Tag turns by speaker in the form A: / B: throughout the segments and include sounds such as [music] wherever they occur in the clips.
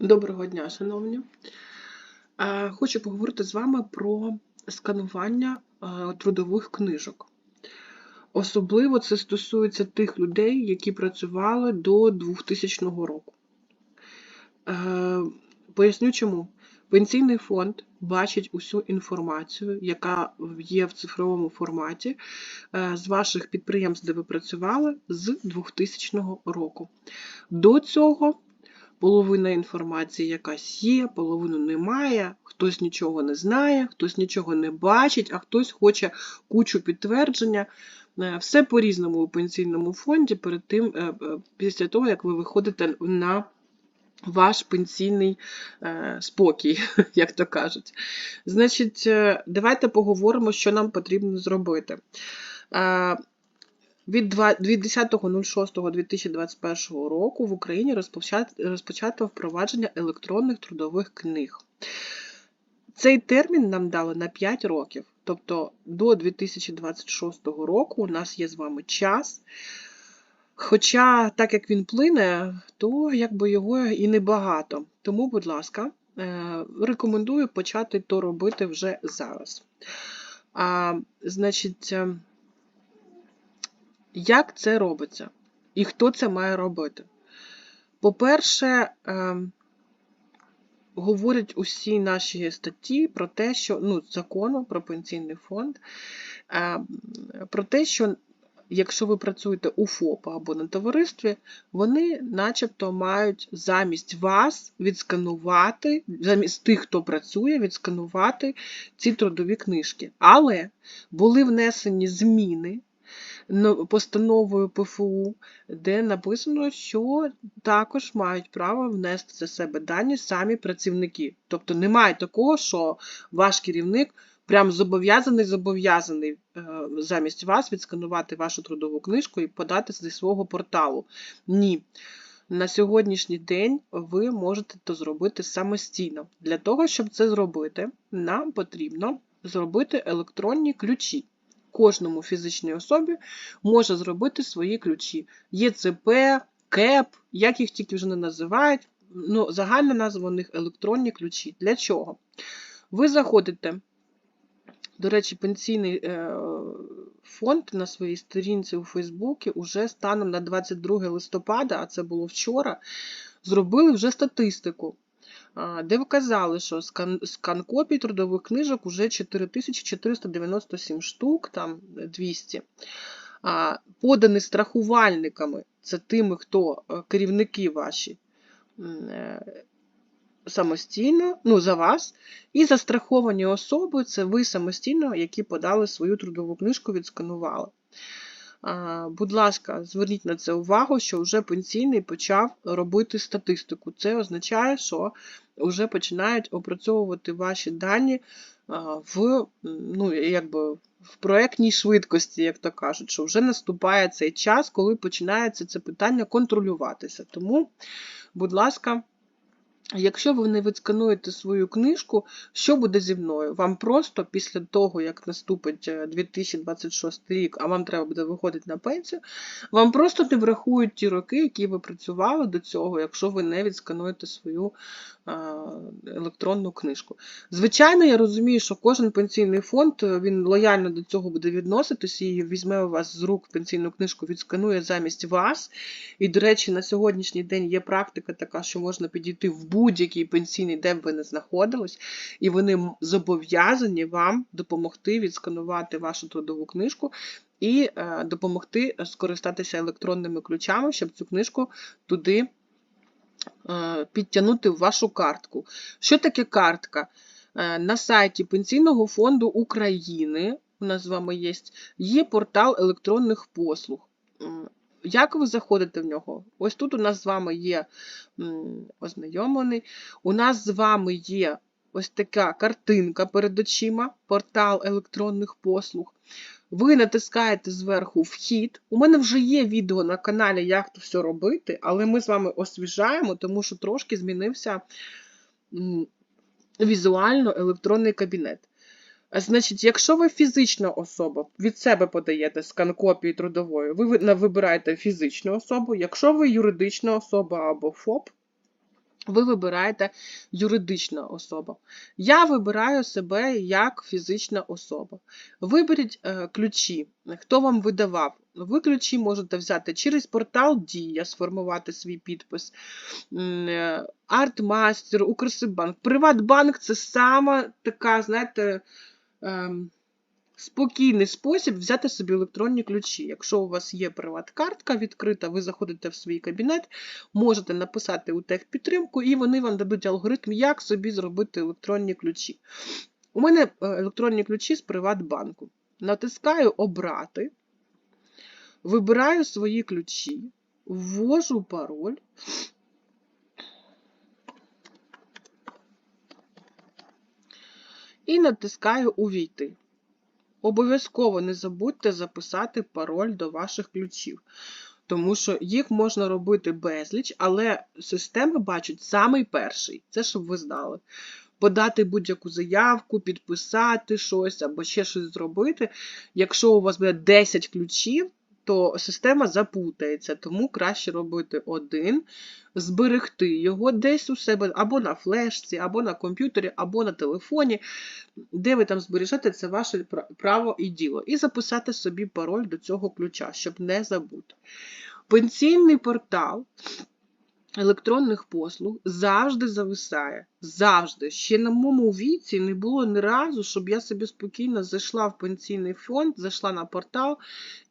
A: Доброго дня, шановні. Хочу поговорити з вами про сканування трудових книжок. Особливо це стосується тих людей, які працювали до 2000 року. Поясню чому. Пенсійний фонд бачить усю інформацію, яка є в цифровому форматі з ваших підприємств, де ви працювали, з 2000 року. До цього половина інформації якась є, половину немає, хтось нічого не знає, хтось нічого не бачить, а хтось хоче кучу підтвердження. Е, Все по-різному у пенсійному фонді перед тим, е, е, після того, як ви виходите на ваш пенсійний спокій, [laughs] як то кажуть. Значить, давайте поговоримо, що нам потрібно зробити. Від два- 10.06.2021 року в Україні розпочато впровадження електронних трудових книг. Цей термін нам дали на 5 років, тобто до 2026 року у нас є з вами час. Хоча, так як він плине, то якби його і небагато. Тому, будь ласка, е, рекомендую почати то робити вже зараз. А, значить, е, як це робиться? І хто це має робити? По-перше, е, говорять усі наші статті про те, що ну, закону про пенсійний фонд, е, про те, що якщо ви працюєте у ФОПа або на товаристві, вони начебто мають замість вас відсканувати, замість тих, хто працює, відсканувати ці трудові книжки. Але були внесені зміни постановою ПФУ, де написано, що також мають право внести за себе дані самі працівники. Тобто немає такого, що ваш керівник прям зобов'язаний зобов'язаний е, замість вас відсканувати вашу трудову книжку і подати зі свого порталу. Ні. На сьогоднішній день ви можете це зробити самостійно. Для того, щоб це зробити, нам потрібно зробити електронні ключі. Кожному фізичній особі може зробити свої ключі. ЄЦП, КЕП, як їх тільки вже не називають. Ну, загальна назва у них електронні ключі. Для чого? Ви заходите, до речі, пенсійний е, фонд на своїй сторінці у Фейсбуці уже станом на 22 листопада, а це було вчора, зробили вже статистику, де вказали, що скан, скан копій трудових книжок уже 4497 штук, там 200. А, подані страхувальниками, це тими, хто е, керівники ваші е, самостійно, ну, за вас, і застраховані особи це ви самостійно, які подали свою трудову книжку, відсканували. Будь ласка, зверніть на це увагу, що вже пенсійний почав робити статистику. Це означає, що вже починають опрацьовувати ваші дані в, ну, якби, в проектній швидкості, як то кажуть, що вже наступає цей час, коли починається це питання контролюватися. Тому, будь ласка. Якщо ви не відскануєте свою книжку, що буде зі мною? Вам просто після того, як наступить е, 2026 рік, а вам треба буде виходити на пенсію, вам просто не врахують ті роки, які ви працювали до цього, якщо ви не відскануєте свою електронну книжку. Звичайно, я розумію, що кожен пенсійний фонд е, він лояльно до цього буде відноситись і візьме у вас з рук пенсійну книжку, відсканує замість вас. І, до речі, на сьогоднішній день є практика така, що можна підійти в будь-який пенсійний, де б ви не знаходились, і вони зобов'язані вам допомогти відсканувати вашу трудову книжку і е, допомогти скористатися електронними ключами, щоб цю книжку туди підтягнути в вашу картку. Що таке картка? Е, На сайті Пенсійного фонду України, у нас з вами є, є портал електронних послуг. Як ви заходите в нього? Ось тут у нас з вами є ознайомлений. У нас з вами є ось така картинка перед очима, портал електронних послуг. Ви натискаєте зверху вхід. У мене вже є відео на каналі, як це все робити, але ми з вами освіжаємо, тому що трошки змінився візуально електронний кабінет. Значить, якщо ви фізична особа, від себе подаєте скан копії трудової, ви ви- вибираєте фізичну особу. Якщо ви юридична особа або ФОП, ви вибираєте юридична особа. Я вибираю себе як фізична особа. Виберіть е, ключі, хто вам видавав. Ви ключі можете взяти через портал Дія, сформувати свій підпис, е, Артмастер, Укрсибанк. Приватбанк це сама така, знаєте, ем, спокійний спосіб взяти собі електронні ключі. Якщо у вас є приват-картка відкрита, ви заходите в свій кабінет, можете написати у техпідтримку, і вони вам дадуть алгоритм, як собі зробити електронні ключі. У мене е, електронні ключі з Приватбанку. Натискаю Обрати, вибираю свої ключі, ввожу пароль. І натискаю Увійти. Обов'язково не забудьте записати пароль до ваших ключів, тому що їх можна робити безліч, але система бачить самий перший. Це щоб ви знали. Подати будь-яку заявку, підписати щось або ще щось зробити. Якщо у вас буде 10 ключів, то система запутається, тому краще робити один, зберегти його десь у себе або на флешці, або на комп'ютері, або на телефоні. Де ви там збережете, це ваше право і діло. І записати собі пароль до цього ключа, щоб не забути. Пенсійний портал електронних послуг завжди зависає. Завжди. Ще на моєму віці не було ні разу, щоб я собі спокійно зайшла в пенсійний фонд, зайшла на портал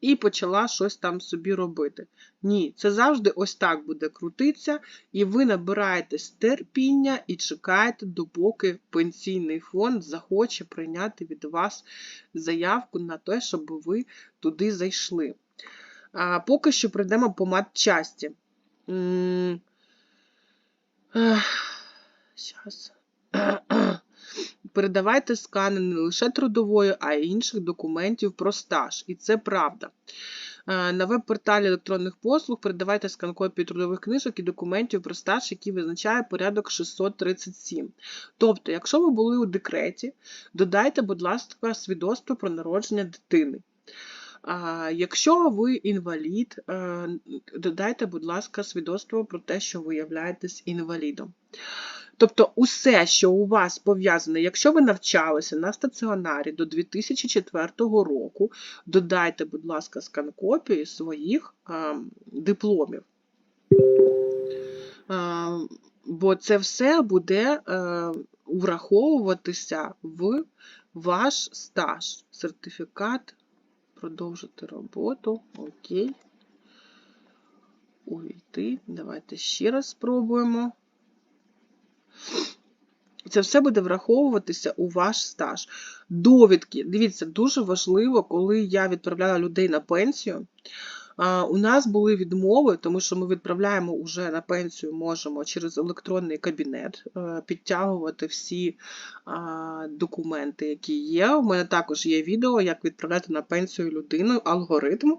A: і почала щось там собі робити. Ні, це завжди ось так буде крутитися, і ви набираєте терпіння і чекаєте, допоки пенсійний фонд захоче прийняти від вас заявку на те, щоб ви туди зайшли. А Поки що прийдемо по матчасті. Зараз. [clears throat] Передавайте скани не лише трудової, а й інших документів про стаж. І це правда. На веб-порталі електронних послуг передавайте скан копії трудових книжок і документів про стаж, який визначає порядок 637. Тобто, якщо ви були у декреті, додайте, будь ласка, свідоцтво про народження дитини. Якщо ви інвалід, е, додайте, будь ласка, свідоцтво про те, що ви являєтесь інвалідом. Тобто, усе, що у вас пов'язане, якщо ви навчалися на стаціонарі до 2004 року, додайте, будь ласка, скан-копії своїх дипломів. Бо це все буде е, враховуватися в ваш стаж, сертифікат продовжити роботу. Окей. Увійти. Давайте ще раз спробуємо. Це все буде враховуватися у ваш стаж. Довідки. Дивіться, дуже важливо, коли я відправляла людей на пенсію. У нас були відмови, тому що ми відправляємо вже на пенсію, можемо через електронний кабінет е, підтягувати всі документи, які є. У мене також є відео, як відправляти на пенсію людину, алгоритм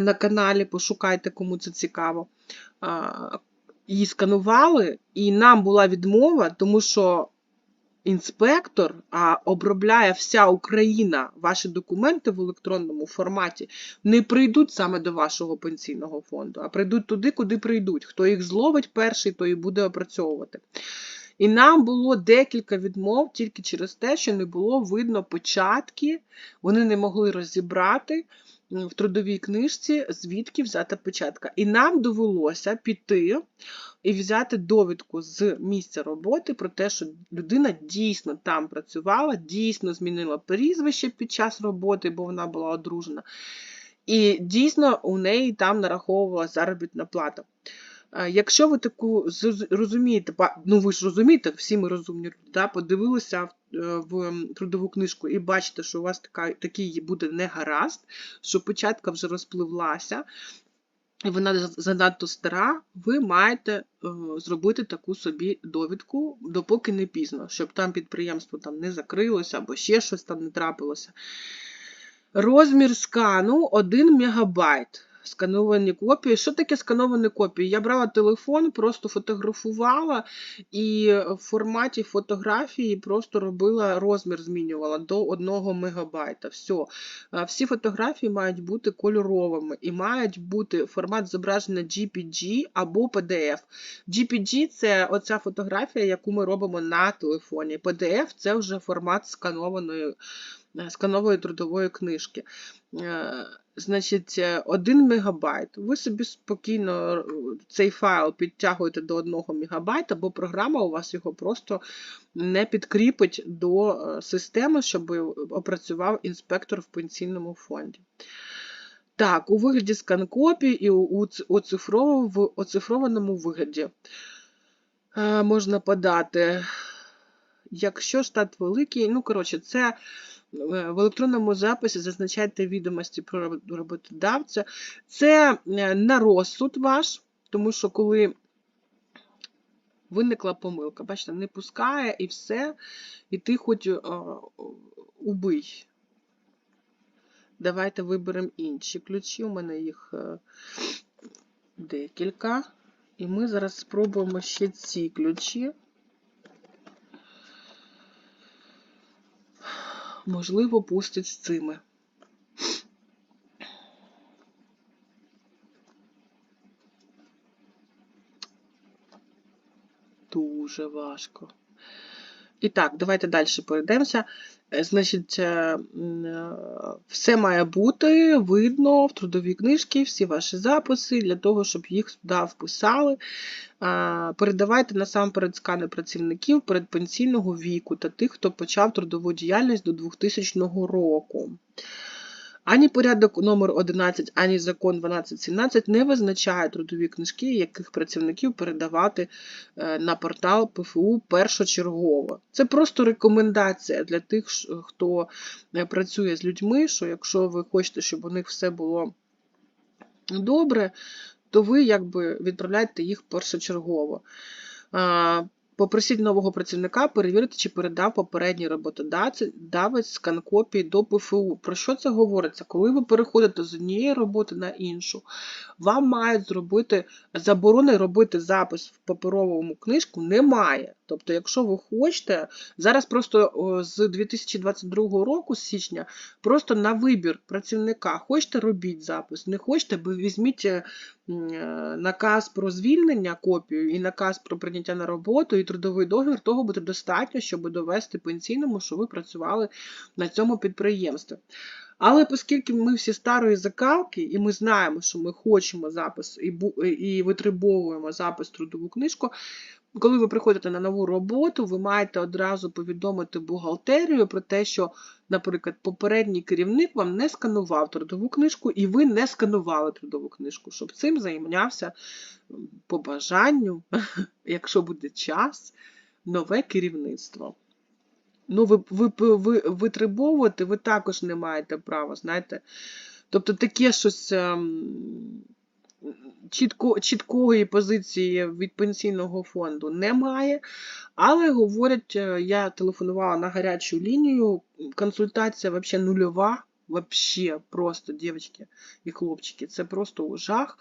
A: на каналі. Пошукайте, кому це цікаво. Її сканували, і нам була відмова, тому що інспектор а обробляє вся Україна ваші документи в електронному форматі, не прийдуть саме до вашого пенсійного фонду, а прийдуть туди, куди прийдуть. Хто їх зловить перший, той і буде опрацьовувати. І нам було декілька відмов тільки через те, що не було видно початки, вони не могли розібрати в трудовій книжці, звідки взята печатка. І нам довелося піти і взяти довідку з місця роботи про те, що людина дійсно там працювала, дійсно змінила прізвище під час роботи, бо вона була одружена. І дійсно у неї там нараховувала заробітна плата. Якщо ви таку розумієте, ну ви ж розумієте, всі ми розумні да, подивилися в е, трудову книжку і бачите, що у вас така, такий буде негаразд, що початка вже розпливлася, і вона занадто стара, ви маєте е, зробити таку собі довідку, допоки не пізно, щоб там підприємство там не закрилося або ще щось там не трапилося. Розмір скану 1 МБ. Скановані копії. Що таке скановані копії? Я брала телефон, просто фотографувала і в форматі фотографії просто робила розмір, змінювала до 1 мегабайта. Все. Всі фотографії мають бути кольоровими і мають бути формат зображення JPG або PDF. JPG це оця фотографія, яку ми робимо на телефоні. PDF це вже формат сканованої, е, сканової трудової книжки. Е, Значить, 1 мегабайт. Ви собі спокійно е, цей файл підтягуєте до 1 мегабайта, бо програма у вас його просто не підкріпить до е, системи, щоб опрацював інспектор в пенсійному фонді. Так, у вигляді скан-копій і у оцифрованому вигляді е, можна подати. Якщо штат великий, ну, коротше, це е, в електронному записі зазначайте відомості про роботодавця. Це е, на розсуд ваш, тому що коли виникла помилка, бачите, не пускає і все, і ти хоч е, убий. Давайте виберемо інші ключі. У мене їх е, декілька. І ми зараз спробуємо ще ці ключі. Можливо, пустять з цими. Дуже важко. І так, давайте далі перейдемося. Е, Значить, е, е, все має бути видно в трудовій книжці, всі ваші записи, для того, щоб їх сюди вписали. Передавайте насамперед скани працівників передпенсійного віку та тих, хто почав трудову діяльність до 2000 року. Ані порядок номер 11, ані закон 1217 не визначає трудові книжки, яких працівників передавати е, на портал ПФУ першочергово. Це просто рекомендація для тих, хто е, працює з людьми, що якщо ви хочете, щоб у них все було добре, то ви якби відправляєте їх першочергово. Попросіть нового працівника перевірити, чи передав попередній роботодавець давець скан копії до ПФУ. Про що це говориться? Коли ви переходите з однієї роботи на іншу, вам мають зробити заборони робити запис в паперовому книжку немає. Тобто, якщо ви хочете, зараз просто з 2022 року, з січня, просто на вибір працівника. Хочете робіть запис, не хочете, ви візьміть е, е, наказ про звільнення копію і наказ про прийняття на роботу, і трудовий договір, того буде достатньо, щоб довести пенсійному, що ви працювали на цьому підприємстві. Але оскільки ми всі старої закалки, і ми знаємо, що ми хочемо запис і, і витребовуємо запис трудову книжку, коли ви приходите на нову роботу, ви маєте одразу повідомити бухгалтерію про те, що, наприклад, попередній керівник вам не сканував трудову книжку, і ви не сканували трудову книжку, щоб цим займався по бажанню, [laughs] якщо буде час, нове керівництво. Ну, ви, ви, ви, витребовувати ви також не маєте права, знаєте. Тобто таке щось ем, чітко, чіткої позиції від пенсійного фонду немає. Але говорять, е, я телефонувала на гарячу лінію, консультація взагалі нульова. Вообще просто, дівчатки і хлопчики, це просто жах.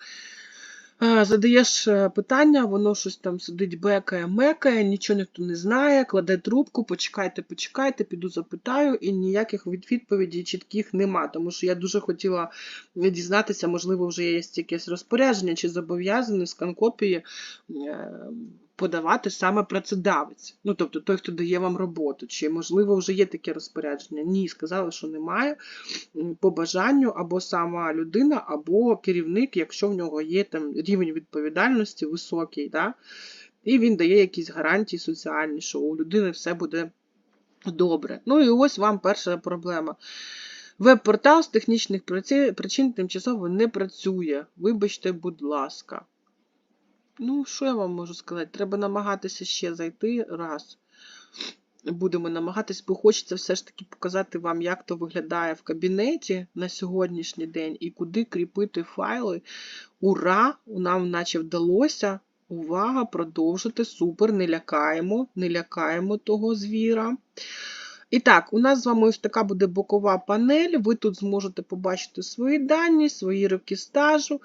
A: Е, Задаєш е, питання, воно щось там сидить, бекає, мекає, нічого ніхто не знає, кладе трубку, почекайте, почекайте, піду запитаю, і ніяких відповідей чітких нема. Тому що я дуже хотіла дізнатися, можливо, вже є якесь розпорядження чи зобов'язані скан-копії е, подавати саме працедавець. Ну, тобто той, хто дає вам роботу, чи можливо вже є таке розпорядження. Ні, сказали, що немає по бажанню або сама людина, або керівник, якщо в нього є там рівень відповідальності високий, да? і він дає якісь гарантії соціальні, що у людини все буде добре. Ну і ось вам перша проблема. Веб-портал з технічних причин тимчасово не працює. Вибачте, будь ласка. Ну, що я вам можу сказати? Треба намагатися ще зайти раз. Будемо намагатись, бо хочеться все ж таки показати вам, як то виглядає в кабінеті на сьогоднішній день і куди кріпити файли. Ура! Нам наче вдалося. Увага, продовжити. Супер, не лякаємо, не лякаємо того звіра. І так, у нас з вами ось така буде бокова панель. Ви тут зможете побачити свої дані, свої роки стажу,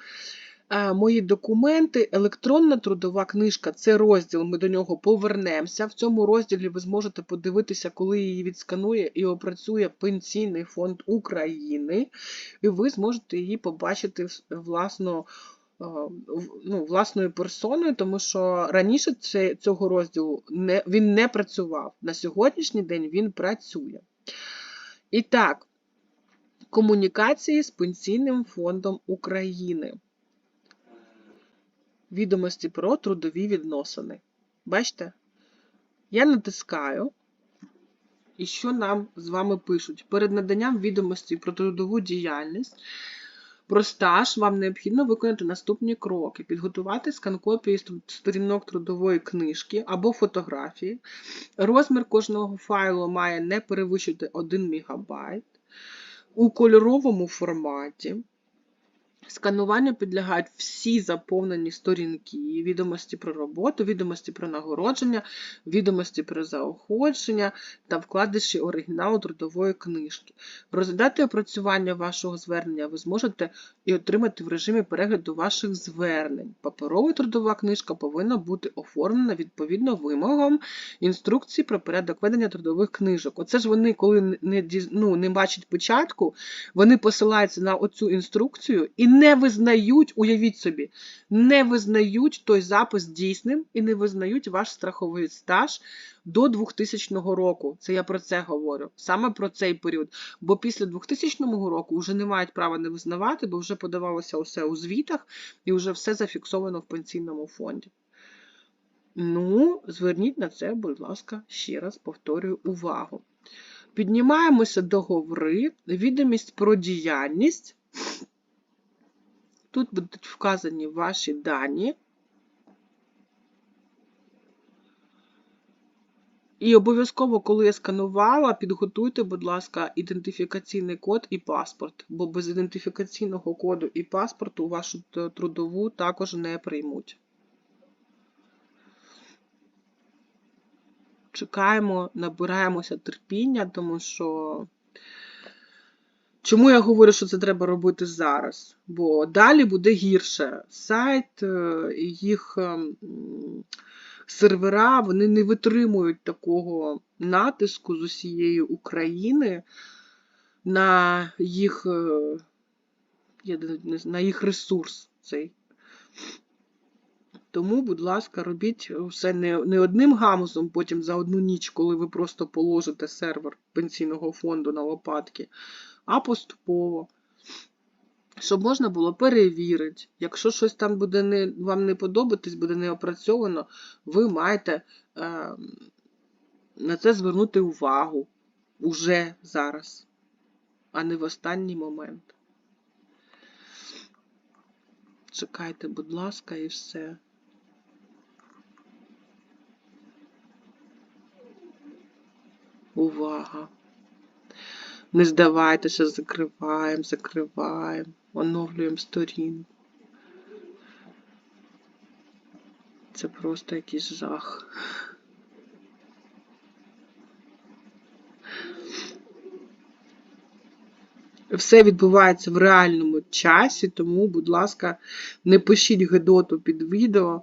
A: мої документи. Електронна трудова книжка це розділ, ми до нього повернемося. В цьому розділі ви зможете подивитися, коли її відсканує і опрацює Пенсійний фонд України, і ви зможете її побачити власно. Ну, власною персоною, тому що раніше цього розділу не, він не працював. На сьогоднішній день він працює. І так, комунікації з Пенсійним фондом України. Відомості про трудові відносини. Бачите? Я натискаю. І що нам з вами пишуть? Перед наданням відомості про трудову діяльність, про стаж вам необхідно виконати наступні кроки: підготувати скан-копії сторін- сторінок трудової книжки або фотографії. Розмір кожного файлу має не перевищити 1 МБ у кольоровому форматі. Скануванню підлягають всі заповнені сторінки, відомості про роботу, відомості про нагородження, відомості про заохочення та вкладиші оригіналу трудової книжки. Розглядати опрацювання вашого звернення ви зможете і отримати в режимі перегляду ваших звернень. Паперова трудова книжка повинна бути оформлена відповідно вимогам інструкції про порядок ведення трудових книжок. Оце ж вони, коли не, ну, не бачать початку, вони посилаються на оцю інструкцію і не визнають, уявіть собі, не визнають той запис дійсним і не визнають ваш страховий стаж до 2000 року. Це я про це говорю, саме про цей період. Бо після 2000 року вже не мають права не визнавати, бо вже подавалося усе у звітах і вже все зафіксовано в пенсійному фонді. Ну, зверніть на це, будь ласка, ще раз повторюю увагу. Піднімаємося договори, відомість про діяльність. Тут будуть вказані ваші дані. І обов'язково, коли я сканувала, підготуйте, будь ласка, ідентифікаційний код і паспорт, бо без ідентифікаційного коду і паспорту вашу трудову також не приймуть. Чекаємо, набираємося терпіння, тому що. Чому я говорю, що це треба робити зараз? Бо далі буде гірше. Сайт, е, їх ем, сервера, вони не витримують такого натиску з усієї України на їх, е, я на їх ресурс цей. Тому, будь ласка, робіть все не, не одним гамузом, потім за одну ніч, коли ви просто положите сервер пенсійного фонду на лопатки, а поступово. Щоб можна було перевірити. Якщо щось там буде не, вам не подобатись, буде не опрацьовано, ви маєте е, на це звернути увагу уже зараз, а не в останній момент. Чекайте, будь ласка, і все. Увага. Не здавайтеся, закриваємо, закриваємо, оновлюємо сторінку. Це просто якийсь жах. Все відбувається в реальному часі, тому, будь ласка, не пишіть гидоту під відео.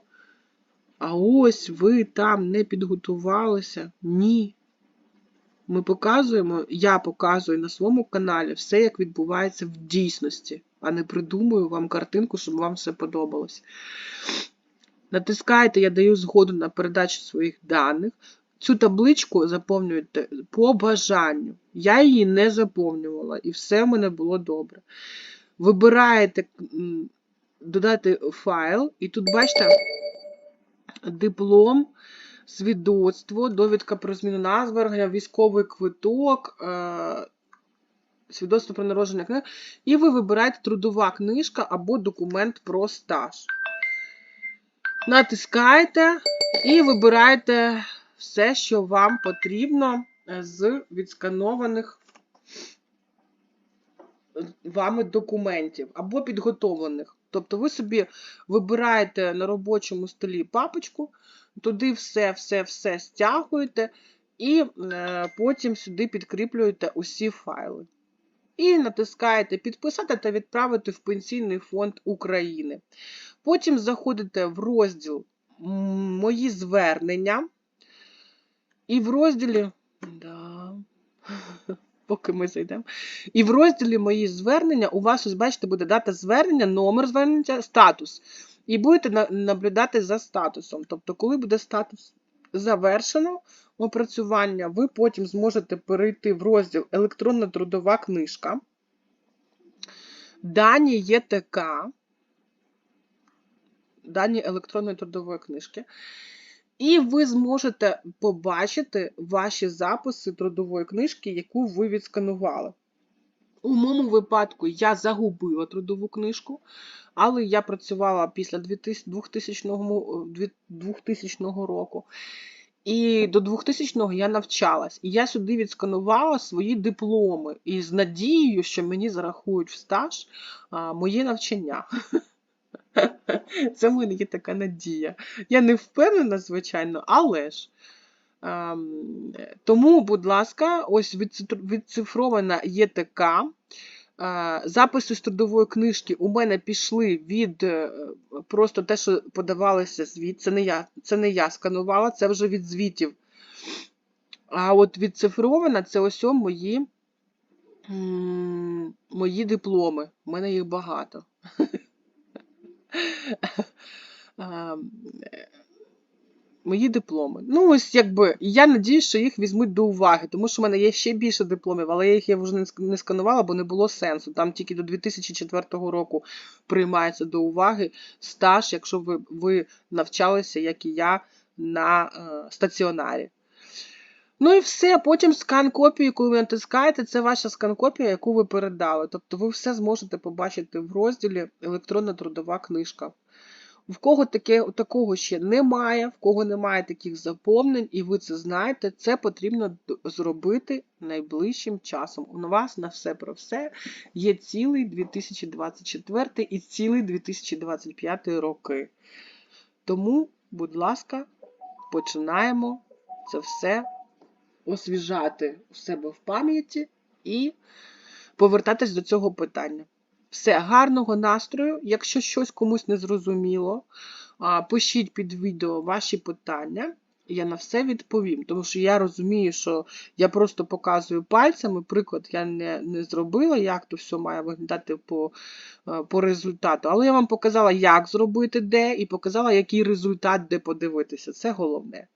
A: А ось ви там не підготувалися. Ні. Ми показуємо, я показую на своєму каналі все, як відбувається в дійсності, а не придумую вам картинку, щоб вам все подобалось. Натискайте, я даю згоду на передачу своїх даних. Цю табличку заповнюєте по бажанню. Я її не заповнювала, і все в мене було добре. Вибираєте додати файл, і тут бачите диплом, свідоцтво, довідка про зміну назви, військовий квиток, е, свідоцтво про народження книги, і ви вибираєте трудова книжка або документ про стаж. Натискаєте і вибираєте все, що вам потрібно з відсканованих вами документів або підготовлених. Тобто ви собі вибираєте на робочому столі папочку, туди все, все, все стягуєте і е, потім сюди підкріплюєте усі файли. І натискаєте підписати та відправити в Пенсійний фонд України. Потім заходите в розділ Мої звернення. І в розділі. Да. Поки ми зайдемо. І в розділі Мої звернення у вас, ось бачите, буде дата звернення, номер звернення, статус. І будете наблюдати за статусом. Тобто, коли буде статус завершено опрацювання, ви потім зможете перейти в розділ Електронна трудова книжка. Дані ЄТК, дані електронної трудової книжки. І ви зможете побачити ваші записи трудової книжки, яку ви відсканували. У моєму випадку я загубила трудову книжку, але я працювала після 2000, го 2000 року. І до 2000-го я навчалась. І я сюди відсканувала свої дипломи із надією, що мені зарахують в стаж моє навчання. [laughs] [laughs] Це в мене є така надія. Я не впевнена, звичайно, але ж. Ем, Тому, будь ласка, ось відцифрована ЄТК. Е, Записи з трудової книжки у мене пішли від е, просто те, що подавалося звіт. Це не я, це не я сканувала, це вже від звітів. А от відцифрована це ось мої, мої дипломи. У мене їх багато. [laughs] [laughs] Е, Мої дипломи. Ну, ось якби я надію, що їх візьмуть до уваги, тому що в мене є ще більше дипломів, але я їх я вже не сканувала, бо не було сенсу. Там тільки до 2004 року приймається до уваги стаж, якщо ви, ви навчалися, як і я, на е, стаціонарі. Ну і все, потім скан копії, коли ви натискаєте, це ваша скан копія, яку ви передали. Тобто ви все зможете побачити в розділі електронна трудова книжка. В кого таке, такого ще немає, в кого немає таких заповнень, і ви це знаєте, це потрібно зробити найближчим часом. У вас на все про все є цілий 2024 і цілий 2025 роки. Тому, будь ласка, починаємо це все освіжати у себе в пам'яті і повертатись до цього питання. Все, гарного настрою. Якщо щось комусь не зрозуміло, пишіть під відео ваші питання. Я на все відповім, тому що я розумію, що я просто показую пальцями. Приклад я не, не зробила, як то все має виглядати по, е, по результату. Але я вам показала, як зробити де, і показала, який результат де подивитися. Це головне.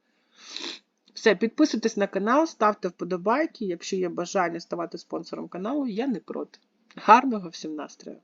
A: Все, підписуйтесь на канал, ставте вподобайки. Якщо є бажання ставати спонсором каналу, я не проти. Гарного всім настрою!